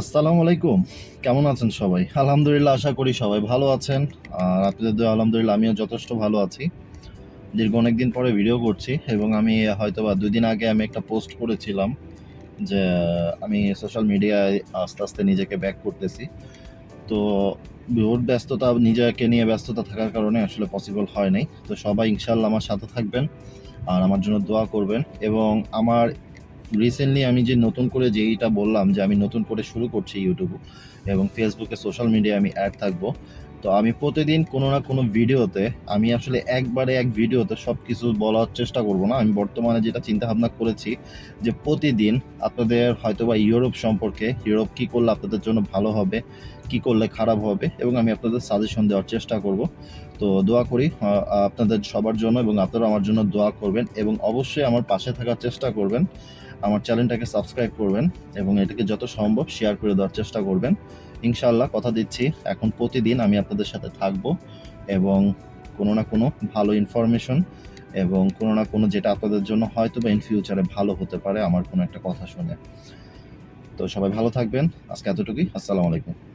আসসালামু আলাইকুম। কেমন আছেন সবাই? আলহামদুলিল্লাহ, আশা করি সবাই ভালো আছেন। আর আপনাদের আলহামদুলিল্লাহ, আমিও যথেষ্ট ভালো আছি। দীর্ঘ অনেক দিন পরে ভিডিও করছি এবং আমি হয়তো বা দুদিন আগে আমি একটা পোস্ট করেছিলাম যে, আমি সোশ্যাল মিডিয়ায় আস্তে আস্তে নিজেকে ব্যাক করতেছি। তো ওর ব্যস্ততা, নিজেকে নিয়ে ব্যস্ততা থাকার কারণে আসলে পসিবল হয় নাই। তো সবাই ইনশাল্লাহ আমার সাথে থাকবেন আর আমার জন্য দোয়া করবেন এবং আমার রিসেন্টলি আমি যে নতুন করে যেইটা বললাম যে আমি নতুন করে শুরু করছি ইউটিউব এবং ফেসবুকে সোশ্যাল মিডিয়ায় আমি অ্যাড থাকব তো আমি প্রতিদিন কোনো না কোনো ভিডিওতে, আমি আসলে একবারে এক ভিডিওতে সব কিছু বলার চেষ্টা করব না। আমি বর্তমানে যেটা চিন্তা ভাবনা করেছি যে প্রতিদিন আপনাদের হয়তো বা ইউরোপ সম্পর্কে ইউরোপ কী করলে আপনাদের জন্য ভালো হবে, কি করলে খারাপ হবে এবং আমি আপনাদের সাজেশন দেওয়ার চেষ্টা করব। তো দোয়া করি আপনাদের সবার জন্য এবং আপনারা আমার জন্য দোয়া করবেন এবং অবশ্যই আমার পাশে থাকার চেষ্টা করবেন। আমার চ্যানেলটাকে সাবস্ক্রাইব করবেন এবং এটাকে যত সম্ভব শেয়ার করে দেওয়ার চেষ্টা করবেন। ইনশাআল্লাহ কথা দিচ্ছি। এখন প্রতিদিন আমি আপনাদের সাথে থাকব এবং কোনো না কোনো ভালো ইনফরমেশন এবং কোনো না কোনো যেটা আপনাদের জন্য হয়তো বা ইন ফিউচারে ভালো হতে পারে, আমার কোনো একটা কথা শুনে। তো সবাই ভালো থাকবেন। আজকে এতটুকুই। আসসালামু আলাইকুম।